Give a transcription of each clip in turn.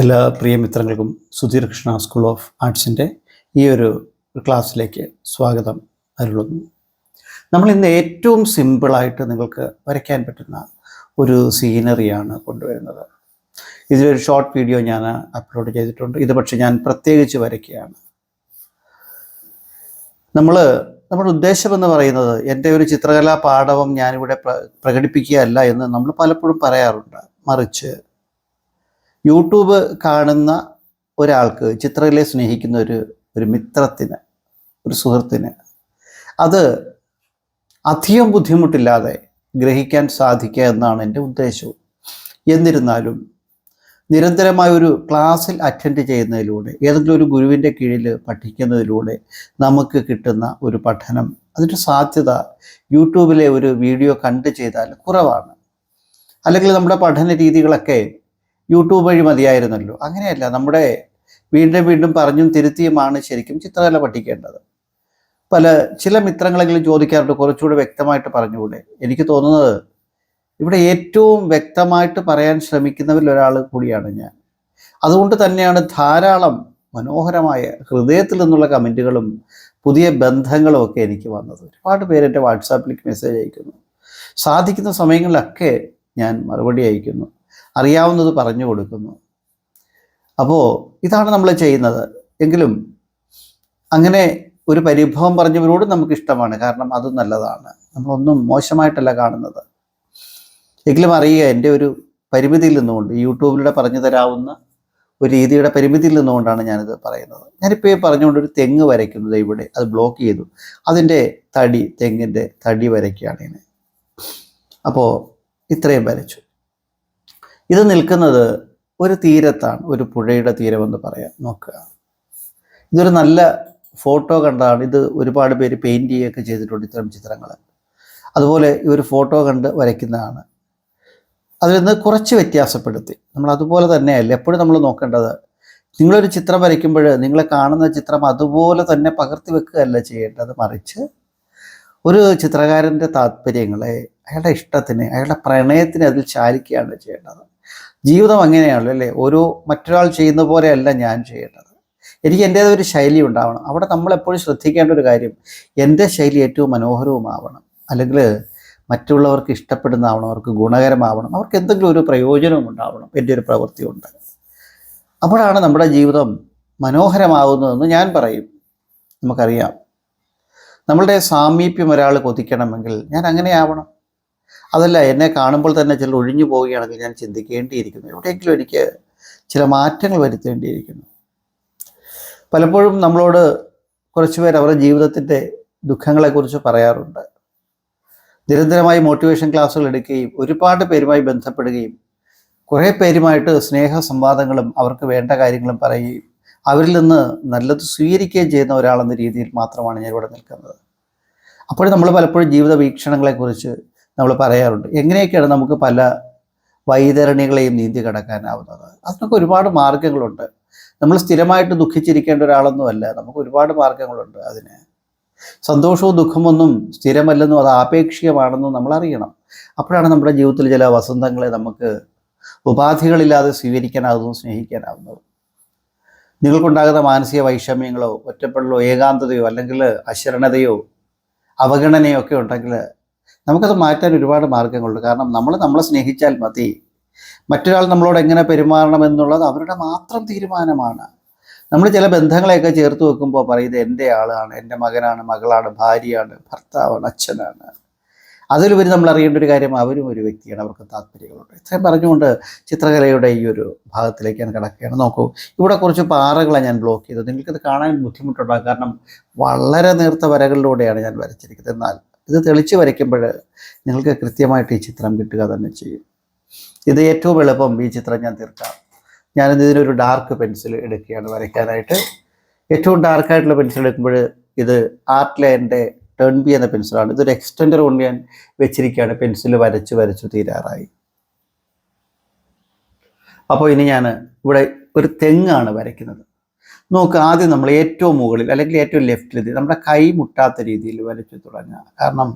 എല്ലാ പ്രിയ മിത്രങ്ങൾക്കും സുധീർ കൃഷ്ണ സ്കൂൾ ഓഫ് ആർട്സിന്റെ ഈ ഒരു ക്ലാസ്സിലേക്ക് സ്വാഗതം അരുളുന്നു. നമ്മൾ ഇന്ന് ഏറ്റവും സിമ്പിളായിട്ട് നിങ്ങൾക്ക് വരയ്ക്കാൻ പറ്റുന്ന ഒരു സീനറിയാണ് കൊണ്ടുവരുന്നത്. ഇതിലൊരു ഷോർട്ട് വീഡിയോ ഞാൻ അപ്ലോഡ് ചെയ്തിട്ടുണ്ട്. ഇത് പക്ഷേ ഞാൻ പ്രത്യേകിച്ച് വരയ്ക്കുകയാണ്. നമ്മൾ നമ്മുടെ ഉദ്ദേശമെന്ന് പറയുന്നത് എന്റെ ഒരു ചിത്രകലാ പാഠവം ഞാനിവിടെ പ്ര പ്രകടിപ്പിക്കുകയല്ല എന്ന് നമ്മൾ പലപ്പോഴും പറയാറുണ്ട്. മറിച്ച് യൂട്യൂബ് കാണുന്ന ഒരാൾക്ക് ചിത്രകലയെ സ്നേഹിക്കുന്ന ഒരു ഒരു മിത്രത്തിന് ഒരു സുഹൃത്തിന് അത് അധികം ബുദ്ധിമുട്ടില്ലാതെ ഗ്രഹിക്കാൻ സാധിക്കുക എന്നാണ് എന്റെ ഉദ്ദേശവും. എന്നിരുന്നാലും നിരന്തരമായ ഒരു ക്ലാസ്സിൽ അറ്റൻഡ് ചെയ്യുന്നതിലൂടെ ഏതെങ്കിലും ഒരു ഗുരുവിന്റെ കീഴിൽ പഠിക്കുന്നതിലൂടെ നമുക്ക് കിട്ടുന്ന ഒരു പഠനം അതിന്റെ സാധ്യത യൂട്യൂബിലെ ഒരു വീഡിയോ കണ്ട് ചെയ്താൽ കുറവാണ്. അല്ലെങ്കിൽ നമ്മുടെ പഠന രീതികളൊക്കെ യൂട്യൂബ് വഴി മതിയായിരുന്നല്ലോ. അങ്ങനെയല്ല നമ്മുടെ വീണ്ടും വീണ്ടും പറഞ്ഞും തിരുത്തിയുമാണ് ശരിക്കും ചിത്രകല പഠിക്കേണ്ടത്. പല ചില മിത്രങ്ങളെങ്കിലും ചോദിക്കാറുണ്ട് കുറച്ചുകൂടെ വ്യക്തമായിട്ട് പറഞ്ഞുകൂടെ? എനിക്ക് തോന്നുന്നത് ഇവിടെ ഏറ്റവും വ്യക്തമായിട്ട് പറയാൻ ശ്രമിക്കുന്നവരിൽ ഒരാൾ കൂടിയാണ് ഞാൻ. അതുകൊണ്ട് തന്നെയാണ് ധാരാളം മനോഹരമായ ഹൃദയത്തിൽ നിന്നുള്ള കമന്റുകളും പുതിയ ബന്ധങ്ങളും ഒക്കെ എനിക്ക് വന്നത്. ഒരുപാട് പേര് എന്റെ വാട്സാപ്പിലേക്ക് മെസ്സേജ് അയക്കുന്നു. സാധിക്കുന്ന സമയങ്ങളിലൊക്കെ ഞാൻ മറുപടി അയക്കുന്നു. അറിയാവുന്നത് പറഞ്ഞു കൊടുക്കുന്നു. അപ്പോൾ ഇതാണ് നമ്മൾ ചെയ്യുന്നത്. എങ്കിലും അങ്ങനെ ഒരു പരിഭവം പറഞ്ഞവരോട് നമുക്ക് ഇഷ്ടമാണ് കാരണം അത് നല്ലതാണ്. നമ്മളൊന്നും മോശമായിട്ടല്ല കാണുന്നത്. എങ്കിലും അറിയുക എന്റെ ഒരു പരിമിതിയിൽ നിന്നുകൊണ്ട് യൂട്യൂബിലൂടെ പറഞ്ഞു തരാവുന്ന ഒരു രീതിയുടെ പരിമിതിയിൽ നിന്നുകൊണ്ടാണ് ഞാനിത് പറയുന്നത്. ഞാനിപ്പോൾ പറഞ്ഞുകൊണ്ട് ഒരു തെങ്ങ് വരയ്ക്കുന്നത് ഇവിടെ അത് ബ്ലോക്ക് ചെയ്തു. അതിന്റെ തടി തെങ്ങിന്റെ തടി വരയ്ക്കുകയാണ് ഇനി അപ്പോൾ ഇത്രയും വരച്ചു. ഇത് നിൽക്കുന്നത് ഒരു തീരത്താണ് ഒരു പുഴയുടെ തീരമെന്ന് പറയാം. നോക്കുക. ഇതൊരു നല്ല ഫോട്ടോ കണ്ടാണ് ഇത് ഒരുപാട് പേര് പെയിന്റ് ചെയ്യുകയൊക്കെ ചെയ്തിട്ടുണ്ട് ഇത്തരം ചിത്രങ്ങൾ അതുപോലെ ഈ ഒരു ഫോട്ടോ കണ്ട് വരയ്ക്കുന്നതാണ്. അതിൽ നിന്ന് കുറച്ച് വ്യത്യാസപ്പെടുത്തി. നമ്മൾ അതുപോലെ തന്നെയല്ല എപ്പോഴും നമ്മൾ നോക്കേണ്ടത് നിങ്ങളൊരു ചിത്രം വരയ്ക്കുമ്പോൾ നിങ്ങളെ കാണുന്ന ചിത്രം അതുപോലെ തന്നെ പകർത്തി വെക്കുകയല്ല ചെയ്യേണ്ടത്. മറിച്ച് ഒരു ചിത്രകാരന്റെ താല്പര്യങ്ങളെ അയാളുടെ ഇഷ്ടത്തിന് അയാളുടെ പ്രണയത്തിന് അതിൽ ചാലിക്കുകയാണ് ചെയ്യേണ്ടത്. ജീവിതം അങ്ങനെയാണല്ലോ അല്ലേ? ഓരോ മറ്റൊരാൾ ചെയ്യുന്ന പോലെയല്ല ഞാൻ ചെയ്യേണ്ടത്. എനിക്ക് എന്റേതായ ഒരു ശൈലി ഉണ്ടാവണം. അവിടെ നമ്മൾ എപ്പോഴും ശ്രദ്ധിക്കേണ്ട ഒരു കാര്യം എന്റെ ശൈലി ഏറ്റവും മനോഹരവുമാവണം. അല്ലെങ്കിൽ മറ്റുള്ളവർക്ക് ഇഷ്ടപ്പെടുന്നതാവണം അവർക്ക് ഗുണകരമാവണം അവർക്ക് എന്തെങ്കിലും ഒരു പ്രയോജനവും ഉണ്ടാവണം. എന്റെ ഒരു പ്രവൃത്തി ഉണ്ട് അപ്പോഴാണ് നമ്മുടെ ജീവിതം മനോഹരമാവുന്നതെന്ന് ഞാൻ പറയും. നമുക്കറിയാം. നമ്മളുടെ സാമീപ്യം ഒരാൾ കൊതിക്കണമെങ്കിൽ ഞാൻ അങ്ങനെ ആവണം അതല്ല എന്നെ കാണുമ്പോൾ തന്നെ ചിലർ ഒഴിഞ്ഞു പോവുകയാണെങ്കിൽ ഞാൻ ചിന്തിക്കേണ്ടിയിരിക്കുന്നു. എവിടെയെങ്കിലും എനിക്ക് ചില മാറ്റങ്ങൾ വരുത്തേണ്ടിയിരിക്കുന്നു. പലപ്പോഴും നമ്മളോട് കുറച്ചുപേർ അവരുടെ ജീവിതത്തിന്റെ ദുഃഖങ്ങളെക്കുറിച്ച് പറയാറുണ്ട്. നിരന്തരമായി മോട്ടിവേഷൻ ക്ലാസ്സുകൾ എടുക്കുകയും ഒരുപാട് പേരുമായി ബന്ധപ്പെടുകയും കുറേ പേരുമായിട്ട് സ്നേഹ സംവാദങ്ങളും അവർക്ക് വേണ്ട കാര്യങ്ങളും പറയുകയും അവരിൽ നിന്ന് നല്ലത് സ്വീകരിക്കുകയും ചെയ്യുന്ന ഒരാളെന്ന രീതിയിൽ മാത്രമാണ് ഞാൻ ഇവിടെ നിൽക്കുന്നത്. അപ്പോൾ നമ്മൾ പലപ്പോഴും ജീവിത വീക്ഷണങ്ങളെക്കുറിച്ച് നമ്മൾ പറയാറുണ്ട്. എങ്ങനെയൊക്കെയാണ് നമുക്ക് പല വൈതരണികളെയും നീന്തി കടക്കാനാവുന്നത്? അതിനൊക്കെ ഒരുപാട് മാർഗങ്ങളുണ്ട്. നമ്മൾ സ്ഥിരമായിട്ട് ദുഃഖിച്ചിരിക്കേണ്ട ഒരാളൊന്നുമല്ല. നമുക്ക് ഒരുപാട് മാർഗങ്ങളുണ്ട് അതിന്. സന്തോഷവും ദുഃഖമൊന്നും സ്ഥിരമല്ലെന്നും അത് ആപേക്ഷികമാണെന്നും നമ്മൾ അറിയണം. അപ്പോഴാണ് നമ്മുടെ ജീവിതത്തിൽ ചില വസന്തങ്ങളെ നമുക്ക് ഉപാധികളില്ലാതെ സ്വീകരിക്കാനാകുന്നതും സ്നേഹിക്കാനാവുന്നതും നിങ്ങൾക്കുണ്ടാകുന്ന മാനസിക വൈഷമ്യങ്ങളോ ഒറ്റപ്പെടലോ ഏകാന്തതയോ അല്ലെങ്കിൽ അശരണതയോ അവഗണനയോ ഒക്കെ ഉണ്ടെങ്കിൽ നമുക്കത് മാറ്റാൻ ഒരുപാട് മാർഗങ്ങളുണ്ട്. കാരണം നമ്മൾ നമ്മളെ സ്നേഹിച്ചാൽ മതി. മറ്റൊരാൾ നമ്മളോട് എങ്ങനെ പെരുമാറണം എന്നുള്ളത് അവരുടെ മാത്രം തീരുമാനമാണ്. നമ്മൾ ചില ബന്ധങ്ങളെയൊക്കെ ചേർത്ത് വെക്കുമ്പോൾ പറയുന്നത് എന്റെ ആളാണ് എന്റെ മകനാണ് മകളാണ് ഭാര്യയാണ് ഭർത്താവാണ് അച്ഛനാണ്. അതിലുപരി നമ്മൾ അറിയേണ്ട ഒരു കാര്യം അവരും ഒരു വ്യക്തിയാണ് അവർക്ക് താല്പര്യങ്ങളുണ്ട് ഇത്രയും പറഞ്ഞുകൊണ്ട് ചിത്രകലയുടെ ഈ ഒരു ഭാഗത്തിലേക്ക് ഞാൻ കിടക്കുകയാണ്. നോക്കൂ ഇവിടെ കുറച്ച് പാറകളാണ് ഞാൻ ബ്ലോക്ക് ചെയ്തത്. നിങ്ങൾക്കത് കാണാൻ ബുദ്ധിമുട്ടുണ്ടാകും. കാരണം വളരെ നേർത്ത വരകളിലൂടെയാണ് ഞാൻ വരച്ചിരിക്കുന്നത്. എന്നാൽ ഇത് തെളിച്ച് വരയ്ക്കുമ്പോൾ നിങ്ങൾക്ക് കൃത്യമായിട്ട് ഈ ചിത്രം കിട്ടുക തന്നെ ചെയ്യും. ഇത് ഏറ്റവും എളുപ്പം ഈ ചിത്രം ഞാൻ തീർക്കാം. ഞാനിത് ഇതിനൊരു ഡാർക്ക് പെൻസിൽ എടുക്കുകയാണ് വരയ്ക്കാനായിട്ട്. ഏറ്റവും ഡാർക്കായിട്ടുള്ള പെൻസിൽ എടുക്കുമ്പോൾ ഇത് ആർട്ട് ലൈന്റെ ടേൺ ബി എന്ന പെൻസിലാണ് ഇതൊരു എക്സ്റ്റൻഡർ കൊണ്ട് ഞാൻ വെച്ചിരിക്കുകയാണ്. പെൻസിൽ വരച്ച് വരച്ചു തീരാറായി. അപ്പോൾ ഇനി ഞാൻ ഇവിടെ ഒരു തെങ്ങാണ് വരയ്ക്കുന്നത്. നോക്ക് ആദ്യം നമ്മൾ ഏറ്റവും മുകളിൽ അല്ലെങ്കിൽ ഏറ്റവും ലെഫ്റ്റിൽ നമ്മുടെ കൈ മുട്ടാത്ത രീതിയിൽ വരച്ചു തുടങ്ങുക. കാരണം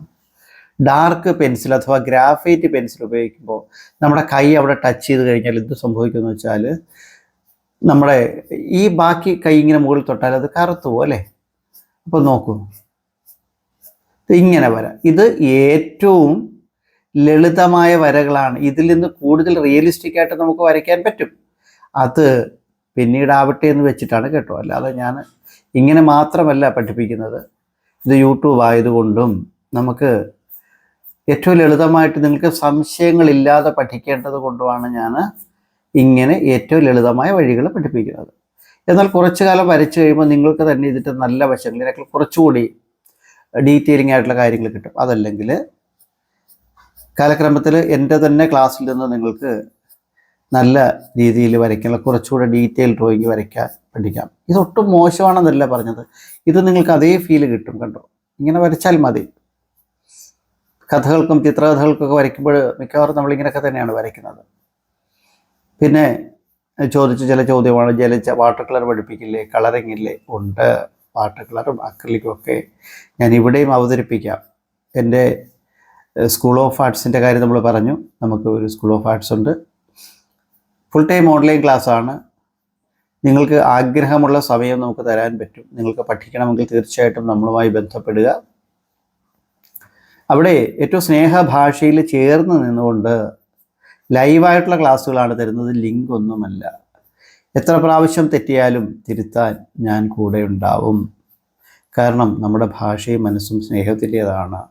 ഡാർക്ക് പെൻസിൽ അഥവാ ഗ്രാഫൈറ്റ് പെൻസിൽ ഉപയോഗിക്കുമ്പോൾ നമ്മുടെ കൈ അവിടെ ടച്ച് ചെയ്ത് കഴിഞ്ഞാൽ എന്ത് സംഭവിക്കുമെന്ന് വെച്ചാൽ നമ്മുടെ ഈ ബാക്കി കൈ ഇങ്ങനെ മുകളിൽ തൊട്ടാൽ അത് കറുത്തു പോലെ അപ്പോൾ നോക്കൂ. ഇങ്ങനെ വര. ഇത് ഏറ്റവും ലളിതമായ വരകളാണ്. ഇതിൽ നിന്ന് കൂടുതൽ റിയലിസ്റ്റിക് ആയിട്ട് നമുക്ക് വരയ്ക്കാൻ പറ്റും. അത് പിന്നീടാവട്ടെ എന്ന് വെച്ചിട്ടാണ് കേട്ടോ. അല്ലാതെ ഞാൻ ഇങ്ങനെ മാത്രമല്ല പഠിപ്പിക്കുന്നത്. ഇത് യൂട്യൂബ് ആയതുകൊണ്ടും നമുക്ക് ഏറ്റവും ലളിതമായിട്ട് നിങ്ങൾക്ക് സംശയങ്ങളില്ലാതെ പഠിക്കേണ്ടത് കൊണ്ടുമാണ് ഞാൻ ഇങ്ങനെ ഏറ്റവും ലളിതമായ വഴികൾ പഠിപ്പിക്കുന്നത്. എന്നാൽ കുറച്ചു കാലം വരച്ചു കഴിയുമ്പോൾ നിങ്ങൾക്ക് തന്നെ ഇതിന്റെ നല്ല വശങ്ങൾ ഇതിനൊക്കെ കുറച്ചുകൂടി ഡീറ്റെയിലിംഗ് ആയിട്ടുള്ള കാര്യങ്ങൾ കിട്ടും. അതല്ലെങ്കിൽ കാലക്രമത്തിൽ എന്റെ തന്നെ ക്ലാസ്സിൽ നിന്ന് നിങ്ങൾക്ക് നല്ല രീതിയിൽ വരയ്ക്കാനുള്ള കുറച്ചുകൂടെ ഡീറ്റെയിൽ ഡ്രോയിങ് വരയ്ക്കാൻ പഠിക്കാം. ഇതൊട്ടും മോശമാണെന്നല്ല പറഞ്ഞത്. ഇത് നിങ്ങൾക്ക് അതേ ഫീൽ കിട്ടും കണ്ടോ? ഇങ്ങനെ വരച്ചാൽ മതി. കഥകൾക്കും ചിത്രകഥകൾക്കൊക്കെ വരയ്ക്കുമ്പോൾ മിക്കവാറും നമ്മളിങ്ങനെയൊക്കെ തന്നെയാണ് വരയ്ക്കുന്നത്. പിന്നെ ചോദിച്ച ചില ചോദ്യമാണ് ജലിച്ച വാട്ടർ കളർ പഠിപ്പിക്കില്ലേ? കളറിംഗ് ഇല്ലേ? ഉണ്ട്. വാട്ടർ കളറും അക്രലിക്കും ഒക്കെ ഞാൻ ഇവിടെയും അവതരിപ്പിക്കാം. എന്റെ സ്കൂൾ ഓഫ് ആർട്സിന്റെ കാര്യം നമ്മൾ പറഞ്ഞു. നമുക്ക് ഒരു സ്കൂൾ ഓഫ് ആർട്സ് ഉണ്ട്. ഫുൾ ടൈം ഓൺലൈൻ ക്ലാസ്സാണ് നിങ്ങൾക്ക് ആഗ്രഹമുള്ള സമയം നമുക്ക് തരാൻ പറ്റും. നിങ്ങൾക്ക് പഠിക്കണമെങ്കിൽ തീർച്ചയായിട്ടും നമ്മളുമായി ബന്ധപ്പെടുക. അവിടെ ഏറ്റവും സ്നേഹഭാഷയിൽ ചേർന്ന് നിന്നുകൊണ്ട് ലൈവായിട്ടുള്ള ക്ലാസ്സുകളാണ് തരുന്നത്. ലിങ്ക് ഒന്നുമല്ല. എത്ര പ്രാവശ്യം തെറ്റിയാലും തിരുത്താൻ ഞാൻ കൂടെ ഉണ്ടാവും. കാരണം നമ്മുടെ ഭാഷയും മനസ്സും സ്നേഹത്തിന്റെതാണ്.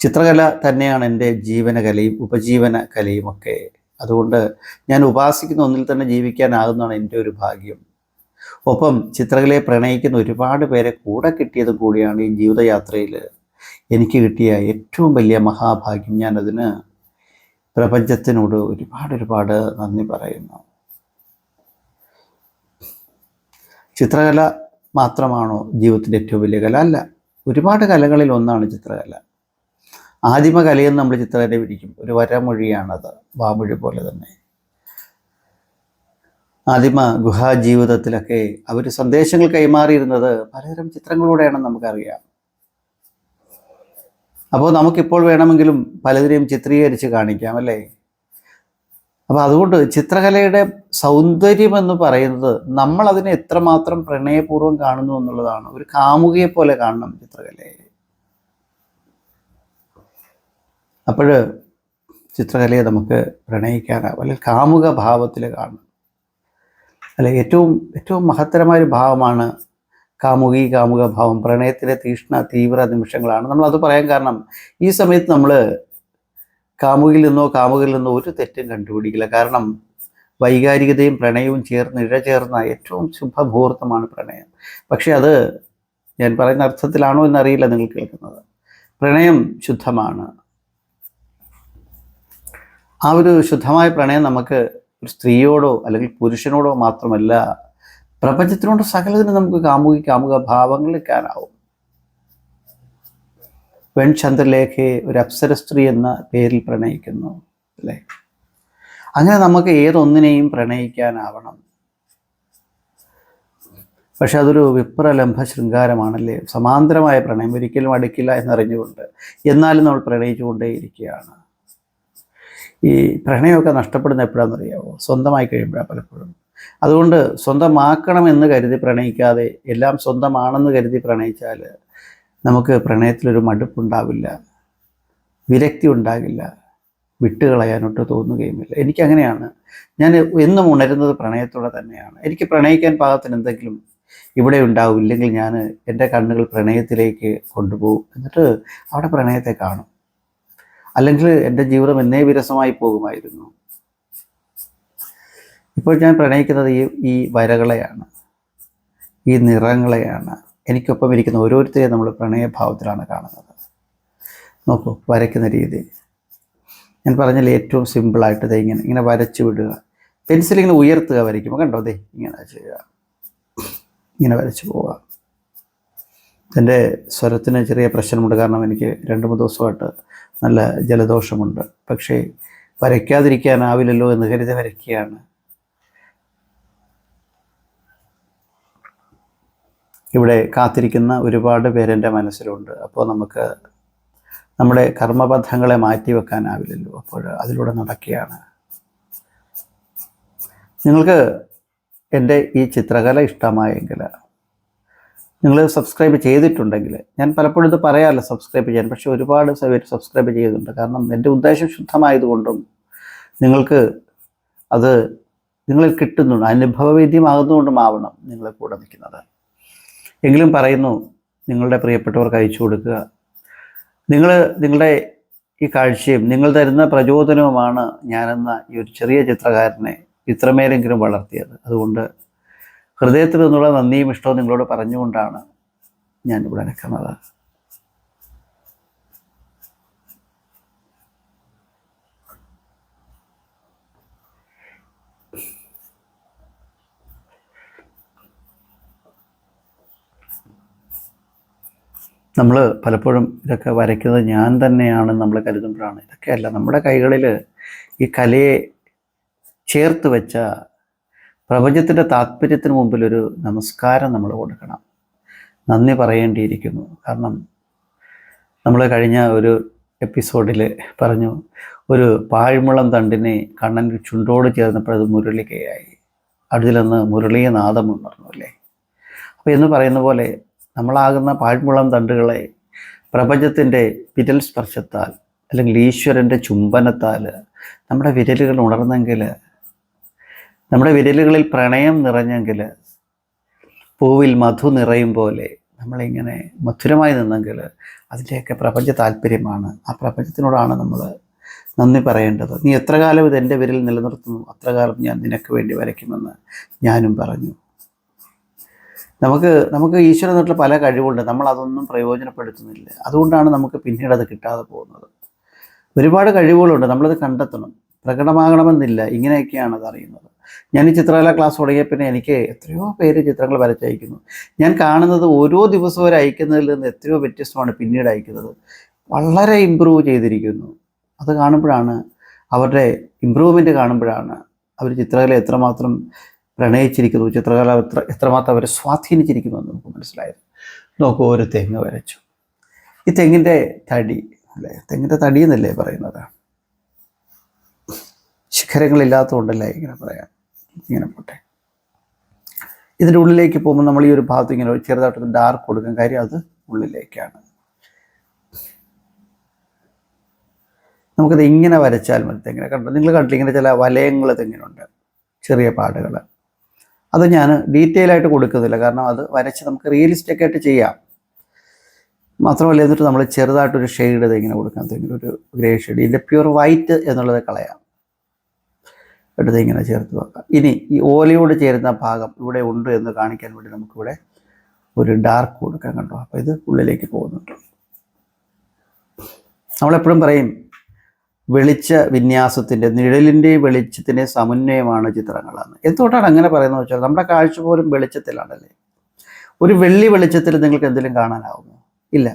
ചിത്രകല തന്നെയാണ് എന്റെ ജീവനകലയും ഉപജീവന കലയും ഒക്കെ. അതുകൊണ്ട് ഞാൻ ഉപാസിക്കുന്ന ഒന്നിൽ തന്നെ ജീവിക്കാനാകുന്നതാണ് എന്റെ ഒരു ഭാഗ്യം. ഒപ്പം ചിത്രകലയെ പ്രണയിക്കുന്ന ഒരുപാട് പേരെ കൂടെ കിട്ടിയതും കൂടിയാണ് ഈ ജീവിതയാത്രയിൽ എനിക്ക് കിട്ടിയ ഏറ്റവും വലിയ മഹാഭാഗ്യം ഞാനതിന് പ്രപഞ്ചത്തിനോട് ഒരുപാട് ഒരുപാട് നന്ദി പറയുന്നു. ചിത്രകല മാത്രമാണോ ജീവിതത്തിന്റെ ഏറ്റവും വലിയ കല? അല്ല ഒരുപാട് കലകളിൽ ഒന്നാണ് ചിത്രകല. ആദിമ കലയെന്ന് നമ്മൾ ചിത്രകല പിടിക്കും ഒരു വരമൊഴിയാണത്. വാമൊഴി പോലെ തന്നെ. ആദിമ ഗുഹാജീവിതത്തിലൊക്കെ അവർ സന്ദേശങ്ങൾ കൈമാറിയിരുന്നത് പലതരം ചിത്രങ്ങളിലൂടെയാണെന്ന് നമുക്കറിയാം. അപ്പോൾ നമുക്കിപ്പോൾ വേണമെങ്കിലും പലതിനെയും ചിത്രീകരിച്ച് കാണിക്കാം അല്ലേ? അപ്പോൾ അതുകൊണ്ട് ചിത്രകലയുടെ സൗന്ദര്യം എന്ന് പറയുന്നത് നമ്മൾ അതിനെ എത്രമാത്രം പ്രണയപൂർവം കാണുന്നു എന്നുള്ളതാണ്. ഒരു കാമുകയെ പോലെ കാണണം ചിത്രകലയെ. അപ്പോൾ ചിത്രകലയെ നമുക്ക് പ്രണയിക്കാനാവും. അല്ലെങ്കിൽ കാമുക ഭാവത്തിൽ കാണും. അല്ലെ ഏറ്റവും ഏറ്റവും മഹത്തരമായ ഒരു ഭാവമാണ് കാമുകി കാമുക ഭാവം. പ്രണയത്തിലെ തീഷ്ണ തീവ്ര നിമിഷങ്ങളാണ്. നമ്മളത് പറയാൻ കാരണം ഈ സമയത്ത് നമ്മൾ കാമുകിൽ നിന്നോ കാമുകിൽ നിന്നോ ഒരു തെറ്റും കണ്ടുപിടിക്കില്ല. കാരണം വൈകാരികതയും പ്രണയവും ചേർന്ന് ഇഴചേർന്ന ഏറ്റവും ശുഭമുഹൂർത്തമാണ് പ്രണയം. പക്ഷെ അത് ഞാൻ പറയുന്ന അർത്ഥത്തിലാണോ എന്നറിയില്ല നിങ്ങൾ കേൾക്കുന്നത്. പ്രണയം ശുദ്ധമാണ്. ആ ഒരു ശുദ്ധമായ പ്രണയം നമുക്ക് ഒരു സ്ത്രീയോടോ അല്ലെങ്കിൽ പുരുഷനോടോ മാത്രമല്ല പ്രപഞ്ചത്തിനോട് സകലതിനും നമുക്ക് കാമുകി കാമുക ഭാവങ്ങൾ കാണാവും. വെൺചന്ദ്രലേഖയെ ഒരു അപ്സര സ്ത്രീ എന്ന പേരിൽ പ്രണയിക്കുന്നു അല്ലേ? അങ്ങനെ നമുക്ക് ഏതൊന്നിനെയും പ്രണയിക്കാനാവണം. പക്ഷെ അതൊരു വിപ്രലംഭ ശൃംഗാരമാണല്ലേ? സമാന്തരമായ പ്രണയം ഒരിക്കലും അടുക്കില്ല എന്നറിഞ്ഞുകൊണ്ട് എന്നാലും നമ്മൾ പ്രണയിച്ചുകൊണ്ടേയിരിക്കുകയാണ്. ഈ പ്രണയമൊക്കെ നഷ്ടപ്പെടുന്ന എപ്പോഴാണെന്നറിയാമോ സ്വന്തമായി കഴിയുമ്പോഴാണ് പലപ്പോഴും. അതുകൊണ്ട് സ്വന്തമാക്കണമെന്ന് കരുതി പ്രണയിക്കാതെ എല്ലാം സ്വന്തമാണെന്ന് കരുതി പ്രണയിച്ചാൽ നമുക്ക് പ്രണയത്തിലൊരു മടുപ്പുണ്ടാവില്ല. വിരക്തി ഉണ്ടാകില്ല. വിട്ടുകളയാനൊട്ട് തോന്നുകയുമില്ല. എനിക്കങ്ങനെയാണ്. ഞാൻ എന്നും ഉണരുന്നത് പ്രണയത്തോടെ തന്നെയാണ്. എനിക്ക് പ്രണയിക്കാൻ പാകത്തിന് എന്തെങ്കിലും ഇവിടെ ഉണ്ടാവും. ഇല്ലെങ്കിൽ ഞാൻ എന്റെ കണ്ണുകൾ പ്രണയത്തിലേക്ക് കൊണ്ടുപോകും. എന്നിട്ട് അവിടെ പ്രണയത്തെ കാണും. അല്ലെങ്കിൽ എന്റെ ജീവിതം എന്നേ വിരസമായി പോകുമായിരുന്നു. ഇപ്പോൾ ഞാൻ പ്രണയിക്കുന്നത് ഈ ഈ വരകളെയാണ്. ഈ നിറങ്ങളെയാണ്. എനിക്കൊപ്പം ഇരിക്കുന്ന ഓരോരുത്തരെയും നമ്മൾ പ്രണയഭാവത്തിലാണ് കാണുന്നത്. നോക്കൂ വരയ്ക്കുന്ന രീതി. ഞാൻ പറഞ്ഞാൽ ഏറ്റവും സിമ്പിളായിട്ട് ദേ ഇങ്ങനെ ഇങ്ങനെ വരച്ചു വിടുക. പെൻസിൽ ഇങ്ങനെ ഉയർത്തുക വരയ്ക്കുമ്പോൾ. കണ്ടോ ദേ ഇങ്ങനെ ചെയ്യുക. ഇങ്ങനെ വരച്ചു പോവുക. എന്റെ സ്വരത്തിന് ചെറിയ പ്രശ്നമുണ്ട്. കാരണം എനിക്ക് രണ്ട് മൂന്ന് ദിവസമായിട്ട് നല്ല ജലദോഷമുണ്ട്. പക്ഷേ വരയ്ക്കാതിരിക്കാനാവില്ലല്ലോ എന്ന് കരുതി വരയ്ക്കുകയാണ്. ഇവിടെ കാത്തിരിക്കുന്ന ഒരുപാട് പേരെന്റെ മനസ്സിലുണ്ട്. അപ്പോൾ നമുക്ക് നമ്മുടെ കർമ്മബന്ധങ്ങളെ മാറ്റിവെക്കാനാവില്ലല്ലോ. അപ്പോൾ അതിലൂടെ നടക്കുകയാണ്. നിങ്ങൾക്ക് എന്റെ ഈ ചിത്രകല ഇഷ്ടമായെങ്കിൽ നിങ്ങൾ സബ്സ്ക്രൈബ് ചെയ്തിട്ടുണ്ടെങ്കിൽ ഞാൻ പലപ്പോഴും ഇത് പറയാറില്ല സബ്സ്ക്രൈബ് ചെയ്യാൻ പക്ഷേ ഒരുപാട് പേര് സബ്സ്ക്രൈബ് ചെയ്തിട്ടുണ്ട്. കാരണം എന്റെ ഉദ്ദേശം ശുദ്ധമായതുകൊണ്ടും നിങ്ങൾക്ക് അത് നിങ്ങളിൽ കിട്ടുന്നുണ്ട് അനുഭവവേദ്യമാകുന്നതുകൊണ്ടും ആവണം നിങ്ങളെ കൂടെ നിൽക്കുന്നത്. എങ്കിലും പറയുന്നു നിങ്ങളുടെ പ്രിയപ്പെട്ടവർക്ക് അയച്ചു കൊടുക്കുക. നിങ്ങൾ നിങ്ങളുടെ ഈ കാഴ്ചയും നിങ്ങൾ തരുന്ന പ്രചോദനവുമാണ് ഞാനെന്ന ഈ ഒരു ചെറിയ ചിത്രകാരനെ ഇത്രമേലെങ്കിലും വളർത്തിയത്. അതുകൊണ്ട് ഹൃദയത്തിൽ നിന്നുള്ള നന്ദിയും ഇഷ്ടവും നിങ്ങളോട് പറഞ്ഞുകൊണ്ടാണ് ഞാൻ ഇവിടെ നിൽക്കുന്നത് നമ്മൾ പലപ്പോഴും ഇതൊക്കെ വരയ്ക്കുന്നത് ഞാൻ തന്നെയാണ് നമ്മൾ കരുതുമ്പോഴാണ്. ഇതൊക്കെയല്ല നമ്മുടെ കൈകളിൽ ഈ കലയെ ചേർത്ത് വെച്ച പ്രപഞ്ചത്തിന്റെ താല്പര്യത്തിന് മുമ്പിൽ ഒരു നമസ്കാരം നമ്മൾ കൊടുക്കണം. നന്ദി പറയേണ്ടിയിരിക്കുന്നു. കാരണം നമ്മൾ കഴിഞ്ഞ ഒരു എപ്പിസോഡിൽ പറഞ്ഞു ഒരു പാഴ്മുളം തണ്ടിനെ കണ്ണൻ ചുണ്ടോട് ചേർന്നപ്പോൾ അത് മുരളികയായി. മുരളിയ നാദം പറഞ്ഞു അല്ലേ? അപ്പോൾ എന്ന് പറയുന്ന പോലെ നമ്മളാകുന്ന പാഴ്മുളം തണ്ടുകളെ പ്രപഞ്ചത്തിന്റെ വിരൽ സ്പർശത്താൽ അല്ലെങ്കിൽ ഈശ്വരന്റെ ചുംബനത്താൽ നമ്മുടെ വിരലുകൾ ഉണർന്നെങ്കിൽ നമ്മുടെ വിരലുകളിൽ പ്രണയം നിറഞ്ഞെങ്കിൽ പൂവിൽ മധു നിറയും പോലെ നമ്മളിങ്ങനെ മധുരമായി നിന്നെങ്കിൽ അതിന്റെയൊക്കെ പ്രപഞ്ച താല്പര്യമാണ്. ആ പ്രപഞ്ചത്തിനോടാണ് നമ്മൾ നന്ദി പറയേണ്ടത്. നീ എത്ര കാലം ഇത് എന്റെ വിരൽ നിലനിർത്തുന്നു? അത്ര കാലം ഞാൻ നിനക്ക് വേണ്ടി വരയ്ക്കുമെന്ന് ഞാനും പറഞ്ഞു. നമുക്ക് നമുക്ക് ഈശ്വരൻ തൊട്ടുള്ള പല കഴിവുണ്ട് നമ്മൾ അതൊന്നും പ്രയോജനപ്പെടുത്തുന്നില്ല. അതുകൊണ്ടാണ് നമുക്ക് പിന്നീട് അത് കിട്ടാതെ പോകുന്നത്. ഒരുപാട് കഴിവുകളുണ്ട്. നമ്മളത് കണ്ടെത്തണം. പ്രകടമാകണമെന്നില്ല. ഇങ്ങനെയൊക്കെയാണ് അത് അറിയുന്നത്. ഞാൻ ഈ ചിത്രകല ക്ലാസ് തുടങ്ങിയ പിന്നെ എനിക്ക് എത്രയോ പേര് ചിത്രങ്ങൾ വരച്ചയക്കുന്നു. ഞാൻ കാണുന്നത് ഓരോ ദിവസവും അവർ അയക്കുന്നതിൽ നിന്ന് എത്രയോ വ്യത്യസ്തമാണ് പിന്നീട് അയക്കുന്നത്. വളരെ ഇമ്പ്രൂവ് ചെയ്തിരിക്കുന്നു. അത് കാണുമ്പോഴാണ് അവരുടെ ഇമ്പ്രൂവ്മെന്റ് കാണുമ്പോഴാണ് അവർ ചിത്രകല എത്രമാത്രം പ്രണയിച്ചിരിക്കുന്നു ചിത്രകല എത്ര എത്രമാത്രം അവരെ സ്വാധീനിച്ചിരിക്കുന്നു എന്ന് നമുക്ക് മനസ്സിലായത്. നോക്കൂ ഒരു തെങ്ങ് വരച്ചു. ഈ തെങ്ങിന്റെ തടി അല്ലേ? തെങ്ങിന്റെ തടി എന്നല്ലേ പറയുന്നത്? ശിഖരങ്ങളില്ലാത്തതുകൊണ്ടല്ലേ ഇങ്ങനെ പറയാം. ഇങ്ങനെ പോട്ടെ. ഇതിന്റെ ഉള്ളിലേക്ക് പോകുമ്പോൾ നമ്മൾ ഈ ഒരു ഭാഗത്ത് ഇങ്ങനെ ഒരു ചെറുതായിട്ടൊന്ന് ഡാർക്ക് കൊടുക്കാൻ കാര്യം അത് ഉള്ളിലേക്കാണ്. നമുക്കത് ഇങ്ങനെ വരച്ചാൽ മതി തെങ്ങിനെ കണ്ടു? നിങ്ങൾ കണ്ടില്ല ഇങ്ങനെ ചില വലയങ്ങൾ തെങ്ങിനുണ്ട് ചെറിയ പാടുകൾ. അത് ഞാൻ ഡീറ്റെയിൽ ആയിട്ട് കൊടുക്കുന്നില്ല. കാരണം അത് വരച്ച് നമുക്ക് റിയലിസ്റ്റിക് ആയിട്ട് ചെയ്യാം. മാത്രമല്ല എന്നിട്ട് നമ്മൾ ചെറുതായിട്ടൊരു ഷെയ്ഡ് ഇങ്ങനെ കൊടുക്കാം. തെങ്ങിന് ഒരു ഗ്രേ ഷെയ്ഡ് ഇതിന്റെ പ്യുവർ വൈറ്റ് എന്നുള്ളത് കളയാം. എടുത്ത് ഇങ്ങനെ ചേർത്ത് വെക്കാം ഇനി ഈ ഓലയോട് ചേരുന്ന ഭാഗം ഇവിടെ ഉണ്ട് എന്ന് കാണിക്കാൻ വേണ്ടി നമുക്കിവിടെ ഒരു ഡാർക്ക് കൊടുക്കാൻ കണ്ടോ? അപ്പോൾ ഇത് ഉള്ളിലേക്ക് പോകുന്നുണ്ട് നമ്മളെപ്പോഴും പറയും വെളിച്ച വിന്യാസത്തിന്റെ നിഴലിന്റെ വെളിച്ചത്തിന്റെ സമന്വയമാണ് ചിത്രങ്ങളാണ് എന്തുകൊണ്ടാണ് അങ്ങനെ പറയുന്നത് വെച്ചാൽ നമ്മുടെ കാഴ്ച പോലും വെളിച്ചത്തിലാണല്ലേ? ഒരു വെള്ളി വെളിച്ചത്തിൽ നിങ്ങൾക്ക് എന്തെങ്കിലും കാണാനാവുമോ? ഇല്ല.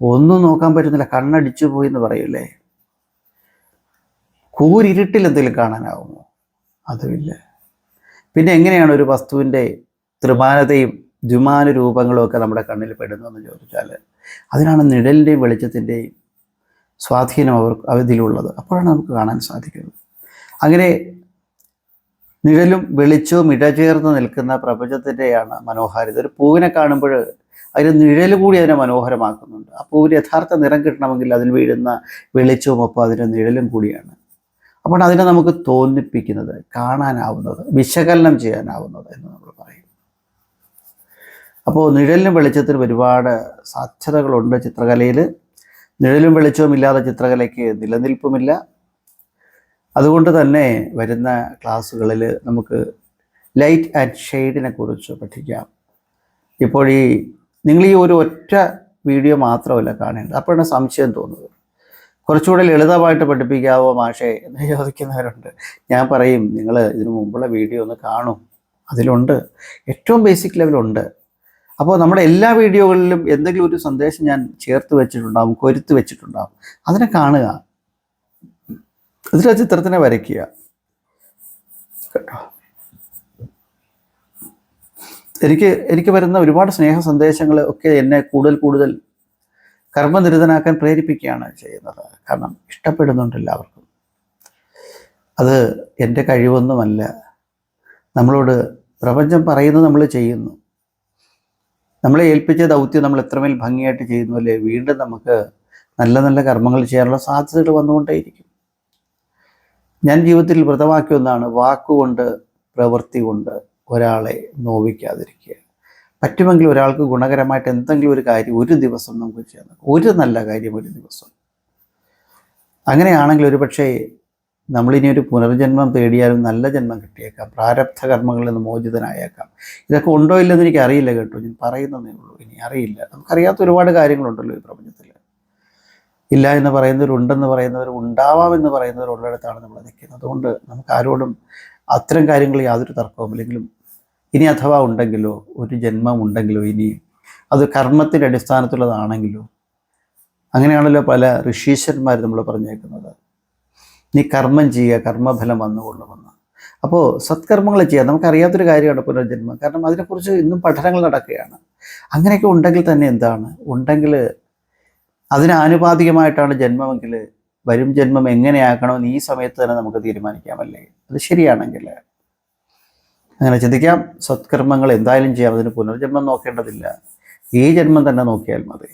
ഒന്നും നോക്കാൻ പറ്റുന്നില്ല. കണ്ണടിച്ചു പോയി എന്ന് പറയൂലേ? കൂരിരുട്ടിൽ എന്തെങ്കിലും കാണാനാവുമോ? അതുമില്ല. പിന്നെ എങ്ങനെയാണ് ഒരു വസ്തുവിന്റെ ത്രിമാനതയും ദ്വിമാന രൂപങ്ങളും ഒക്കെ നമ്മുടെ കണ്ണിൽ പെടുന്നതെന്ന് ചോദിച്ചാൽ അതിനാണ് നിഴലിന്റെയും വെളിച്ചത്തിന്റെയും സ്വാധീനം അവർ അതിലുള്ളത് അപ്പോഴാണ് നമുക്ക് കാണാൻ സാധിക്കുന്നത്. അങ്ങനെ നിഴലും വെളിച്ചവും ഇടചേർന്ന് നിൽക്കുന്ന പ്രപഞ്ചത്തിന്റെയാണ് മനോഹാരിത. ഒരു പൂവിനെ കാണുമ്പോൾ അതിന് നിഴൽ കൂടി അതിനെ മനോഹരമാക്കുന്നുണ്ട്. ആ പൂവിന് യഥാർത്ഥ നിറം കിട്ടണമെങ്കിൽ അതിൽ വീഴുന്ന വെളിച്ചവും ഒപ്പം അതിന്റെ നിഴലും കൂടിയാണ്. അപ്പോൾ അതിനെ നമുക്ക് തോന്നിപ്പിക്കുന്നത് കാണാനാവുന്നത് വിശകലനം ചെയ്യാനാവുന്നത് എന്ന് നമ്മൾ പറയും. അപ്പോൾ നിഴലിനും വെളിച്ചത്തിനും ഒരുപാട് സാധ്യതകളുണ്ട് ചിത്രകലയിൽ. നിഴലും വെളിച്ചവും ഇല്ലാതെ ചിത്രകലയ്ക്ക് നിലനിൽപ്പുമില്ല. അതുകൊണ്ട് തന്നെ വരുന്ന ക്ലാസ്സുകളിൽ നമുക്ക് ലൈറ്റ് ആൻഡ് ഷെയ്ഡിനെ കുറിച്ച് പഠിക്കാം. ഇപ്പോൾ ഈ നിങ്ങൾ ഈ ഒരു ഒറ്റ വീഡിയോ മാത്രമല്ല കാണേണ്ടത്. അപ്പോഴാണ് സംശയം തോന്നുന്നത്. കുറച്ചുകൂടെ ലളിതമായിട്ട് പഠിപ്പിക്കാവോ മാഷേ എന്ന് ചോദിക്കുന്നവരുണ്ട്. ഞാൻ പറയും നിങ്ങൾ ഇതിനു മുമ്പുള്ള വീഡിയോ ഒന്ന് കാണും. അതിലുണ്ട്. ഏറ്റവും ബേസിക് ലെവലുണ്ട്. അപ്പോൾ നമ്മുടെ എല്ലാ വീഡിയോകളിലും എന്തെങ്കിലും ഒരു സന്ദേശം ഞാൻ ചേർത്ത് വെച്ചിട്ടുണ്ടാവും കൊരുത്ത് വെച്ചിട്ടുണ്ടാവും. അതിനെ കാണുക. അതിലെ ചിത്രത്തിനെ വരയ്ക്കുക. കേട്ടോ? എനിക്ക് എനിക്ക് വരുന്ന ഒരുപാട് സ്നേഹ സന്ദേശങ്ങൾ ഒക്കെ എന്നെ കൂടുതൽ കൂടുതൽ കർമ്മനിരതനാക്കാൻ പ്രേരിപ്പിക്കുകയാണ് ചെയ്യുന്നത്. കാരണം ഇഷ്ടപ്പെടുന്നുണ്ട് എല്ലാവർക്കും. അത് എന്റെ കഴിവൊന്നുമല്ല. നമ്മളോട് പ്രപഞ്ചം പറയുന്നത് നമ്മൾ ചെയ്യുന്നു. നമ്മളെ ഏൽപ്പിച്ച ദൗത്യം നമ്മൾ എത്രമേൽ ഭംഗിയായിട്ട് ചെയ്യുന്നു അല്ലേ? വീണ്ടും നമുക്ക് നല്ല നല്ല കർമ്മങ്ങൾ ചെയ്യാനുള്ള സാധ്യതകൾ വന്നുകൊണ്ടേയിരിക്കും. ഞാൻ ജീവിതത്തിൽ വ്രതമാക്കിയ ഒന്നാണ്. വാക്കുകൊണ്ട് പ്രവൃത്തി കൊണ്ട് ഒരാളെ നോവിക്കാതിരിക്കുക. പറ്റുമെങ്കിൽ ഒരാൾക്ക് ഗുണകരമായിട്ട് എന്തെങ്കിലും ഒരു കാര്യം ഒരു ദിവസം നമുക്ക് ചെയ്യാം. ഒരു നല്ല കാര്യം ഒരു ദിവസം. അങ്ങനെയാണെങ്കിൽ ഒരു പക്ഷേ നമ്മളിനി ഒരു പുനർജന്മം തേടിയാലും നല്ല ജന്മം കിട്ടിയേക്കാം. പ്രാരബ്ധ കർമ്മങ്ങളിൽ നിന്ന് മോചിതനായേക്കാം. ഇതൊക്കെ ഉണ്ടോ ഇല്ലെന്ന് എനിക്ക് അറിയില്ല കേട്ടോ. ഞാൻ പറയുന്നതേ ഉള്ളൂ. ഇനി അറിയില്ല. നമുക്കറിയാത്ത ഒരുപാട് കാര്യങ്ങളുണ്ടല്ലോ ഈ പ്രപഞ്ചത്തിൽ ഇല്ല എന്ന് പറയുന്നവർ ഉണ്ടെന്ന് പറയുന്നവർ ഉണ്ടാവാം എന്ന് പറയുന്നവർ ഉള്ളിടത്താണ് നമ്മൾ നിൽക്കുന്നത്. അതുകൊണ്ട് നമുക്ക് ആരോടും അത്തരം കാര്യങ്ങൾ യാതൊരു തർക്കവും ഇല്ലെങ്കിലും ഇനി അഥവാ ഉണ്ടെങ്കിലോ ഒരു ജന്മം ഉണ്ടെങ്കിലോ ഇനിയും അത് കർമ്മത്തിന്റെ അടിസ്ഥാനത്തിലുള്ളതാണെങ്കിലോ. അങ്ങനെയാണല്ലോ പല ഋഷീശ്വരന്മാർ നമ്മൾ പറഞ്ഞേക്കുന്നത്. നീ കർമ്മം ചെയ്യുക കർമ്മഫലം വന്നുകൊള്ളുമെന്ന്. അപ്പോൾ സത്കർമ്മങ്ങൾ ചെയ്യുക നമുക്കറിയാത്തൊരു കാര്യമാണ് പുനർജന്മം. കാരണം അതിനെക്കുറിച്ച് ഇന്നും പഠനങ്ങൾ നടക്കുകയാണ്. അങ്ങനെയൊക്കെ ഉണ്ടെങ്കിൽ തന്നെ എന്താണ്? ഉണ്ടെങ്കിൽ അതിന് ആനുപാതികമായിട്ടാണ് ജന്മമെങ്കിൽ വരും ജന്മം എങ്ങനെയാക്കണമെന്ന് ഈ സമയത്ത് തന്നെ നമുക്ക് തീരുമാനിക്കാമല്ലേ? അത് ശരിയാണെങ്കിൽ അങ്ങനെ ചിന്തിക്കാം സത്കർമ്മങ്ങൾ എന്തായാലും ചെയ്യാം അതിന് പുനർജന്മം നോക്കേണ്ടതില്ല. ഈ ജന്മം തന്നെ നോക്കിയാൽ മതി.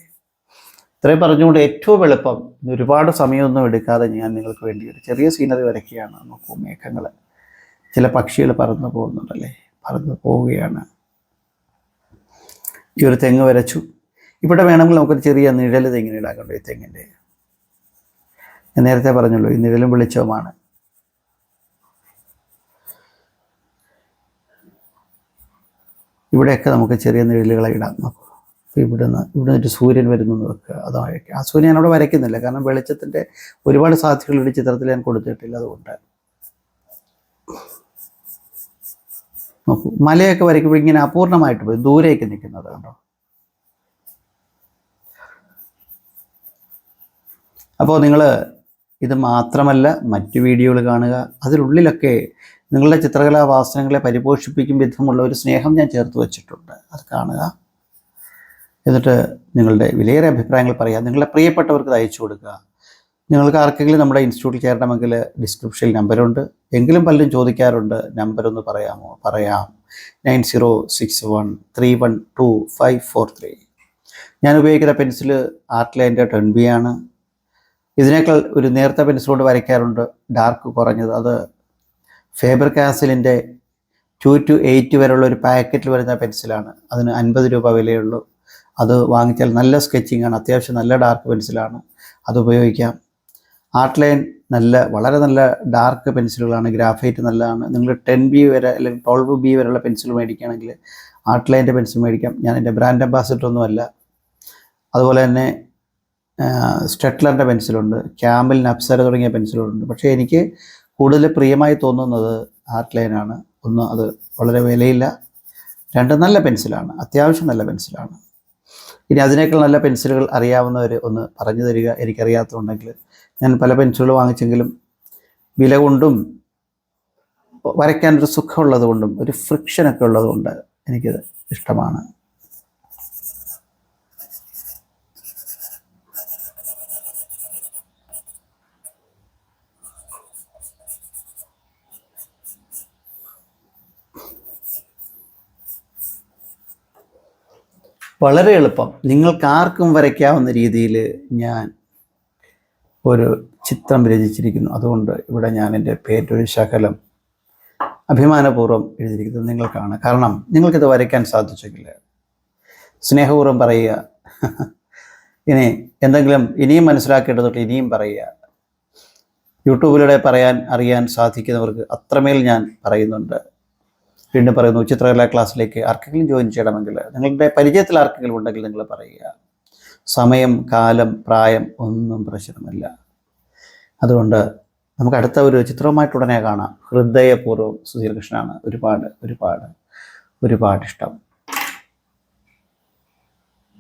ഇത്രയും പറഞ്ഞുകൊണ്ട് ഏറ്റവും എളുപ്പം ഒരുപാട് സമയമൊന്നും എടുക്കാതെ ഞാൻ നിങ്ങൾക്ക് വേണ്ടി ഒരു ചെറിയ സീനറി വരയ്ക്കുകയാണ് നോക്കൂ മേഘങ്ങൾ ചില പക്ഷികൾ പറന്നു പോകുന്നുണ്ടല്ലേ? പറന്നു പോവുകയാണ്. ഈ ഒരു തെങ്ങ് വരച്ചു. ഇവിടെ വേണമെങ്കിൽ നമുക്കൊരു ചെറിയ നിഴൽ തെങ്ങിനിടാക്കണ്ടോ ഈ തെങ്ങിന്റെ. ഞാൻ നേരത്തെ പറഞ്ഞല്ലോ ഈ നിഴലും വെളിച്ചവുമാണ്. ഇവിടെയൊക്കെ നമുക്ക് ചെറിയ നിഴലുകളെ ഇടാം. അപ്പോൾ ഇവിടുന്ന് ഇവിടെ ഒരു സൂര്യൻ വരുന്നു എന്ന് വെക്കുക. അതായിരിക്കും ആ സൂര്യൻ ഞാനവിടെ വരയ്ക്കുന്നില്ല. കാരണം വെളിച്ചത്തിന്റെ ഒരുപാട് സാധ്യതകൾ ഒരു ചിത്രത്തിൽ ഞാൻ കൊടുത്തിട്ടില്ല അതുകൊണ്ട്. നോക്കൂ. മലയൊക്കെ വരയ്ക്കുമ്പോൾ ഇങ്ങനെ അപൂർണമായിട്ട് പോയി. ദൂരേക്ക് നിൽക്കുന്നത് കണ്ടോ? അപ്പോൾ നിങ്ങൾ ഇത് മാത്രമല്ല മറ്റു വീഡിയോകൾ കാണുക. അതിനുള്ളിലൊക്കെ നിങ്ങളുടെ ചിത്രകലാ വാസനങ്ങളെ പരിപോഷിപ്പിക്കും വിധമുള്ള ഒരു സ്നേഹം ഞാൻ ചേർത്ത് വെച്ചിട്ടുണ്ട്. അത് കാണുക. എന്നിട്ട് നിങ്ങളുടെ വിലയേറെ അഭിപ്രായങ്ങൾ പറയുക. നിങ്ങളുടെ പ്രിയപ്പെട്ടവർക്ക് അയച്ചു കൊടുക്കുക. നിങ്ങൾക്ക് ആർക്കെങ്കിലും നമ്മുടെ ഇൻസ്റ്റിറ്റ്യൂട്ടിൽ ചേരണമെങ്കിൽ ഡിസ്ക്രിപ്ഷനിൽ നമ്പറുണ്ട്. എങ്കിലും പലരും ചോദിക്കാറുണ്ട് നമ്പരൊന്ന് പറയാമോ? പറയാം. Nine zero six one three one two five four three. ഞാൻ ഉപയോഗിക്കുന്ന പെൻസിൽ ആർട്ട് ലൈന്റെ ടെൻ ബി ആണ്. ഇതിനേക്കാൾ ഒരു നേർത്ത പെൻസിൽ കൊണ്ട് വരയ്ക്കാറുണ്ട്. ഡാർക്ക് കുറഞ്ഞത്. അത് ഫേബർ കാസിലിന്റെ ടു ടു എയ്റ്റ് വരെയുള്ള ഒരു പാക്കറ്റിൽ വരുന്ന പെൻസിലാണ് അതിന് അൻപത് രൂപ വിലയുള്ളൂ. അത് വാങ്ങിച്ചാൽ നല്ല സ്കെച്ചിങ് ആണ്. അത്യാവശ്യം നല്ല ഡാർക്ക് പെൻസിലാണ് അത് ഉപയോഗിക്കാം. ആർട്ട് ലൈൻ നല്ല വളരെ നല്ല ഡാർക്ക് പെൻസിലുകളാണ് ഗ്രാഫൈറ്റ് നല്ലതാണ്. നിങ്ങൾ ടെൻ ബി വരെ അല്ലെങ്കിൽ ട്വൽവ് ബി വരെയുള്ള പെൻസിൽ മേടിക്കുകയാണെങ്കിൽ ആർട്ട് ലൈന്റെ പെൻസിൽ മേടിക്കാം. ഞാൻ എന്റെ ബ്രാൻഡ് അംബാസിഡർ ഒന്നുമല്ല. അതുപോലെ തന്നെ സ്റ്റെറ്റ്ലറിന്റെ പെൻസിലുണ്ട് ക്യാമ്പിൽ നപ്സര തുടങ്ങിയ പെൻസിലുകളുണ്ട്. പക്ഷേ എനിക്ക് കൂടുതൽ പ്രിയമായി തോന്നുന്നത് ആർട്ട് ലൈനാണ് ഒന്ന് അത് വളരെ വിലയില്ല. രണ്ട് നല്ല പെൻസിലാണ്. അത്യാവശ്യം നല്ല പെൻസിലാണ്. ഇനി അതിനേക്കാൾ നല്ല പെൻസിലുകൾ അറിയാവുന്നവർ ഒന്ന് പറഞ്ഞു തരിക. എനിക്കറിയാത്തതുണ്ടെങ്കിൽ ഞാൻ പല പെൻസിലുകൾ വാങ്ങിച്ചെങ്കിലും വില കൊണ്ടും വരയ്ക്കാനൊരു സുഖമുള്ളത് കൊണ്ടും ഒരു ഫ്രിക്ഷനൊക്കെ ഉള്ളതുകൊണ്ട് എനിക്കത് ഇഷ്ടമാണ്. വളരെ എളുപ്പം. നിങ്ങൾക്ക് ആർക്കും വരയ്ക്കാവുന്ന രീതിയിൽ ഞാൻ ഒരു ചിത്രം രചിച്ചിരിക്കുന്നു. അതുകൊണ്ട് ഇവിടെ ഞാൻ എന്റെ പേരൊരു ശകലം അഭിമാനപൂർവം എഴുതിയിരിക്കുന്നത് നിങ്ങൾക്കാണ്. കാരണം നിങ്ങൾക്കിത് വരയ്ക്കാൻ സാധിച്ചെങ്കിൽ സ്നേഹപൂർവം പറയുക. ഇനി എന്തെങ്കിലും ഇനിയും മനസ്സിലാക്കേണ്ടതൊക്കെ ഇനിയും പറയുക. യൂട്യൂബിലൂടെ പറയാൻ അറിയാൻ സാധിക്കുന്നവർക്ക് അത്രമേൽ ഞാൻ പറയുന്നുണ്ട്. വീണ്ടും പറയുന്നു ചിത്രകലാ ക്ലാസ്സിലേക്ക് ആർക്കെങ്കിലും ജോയിൻ ചെയ്യണമെങ്കിൽ നിങ്ങളുടെ പരിചയത്തിൽ ആർക്കെങ്കിലും ഉണ്ടെങ്കിൽ നിങ്ങൾ പറയുക. സമയം കാലം പ്രായം ഒന്നും പ്രശ്നമല്ല. അതുകൊണ്ട് നമുക്ക് അടുത്ത ഒരു ചിത്രവുമായിട്ട് ഉടനെ കാണാം. ഹൃദയപൂർവം സുധീർകൃഷ്ണനാണ് ഒരുപാട് ഒരുപാട് ഒരുപാട് ഇഷ്ടം.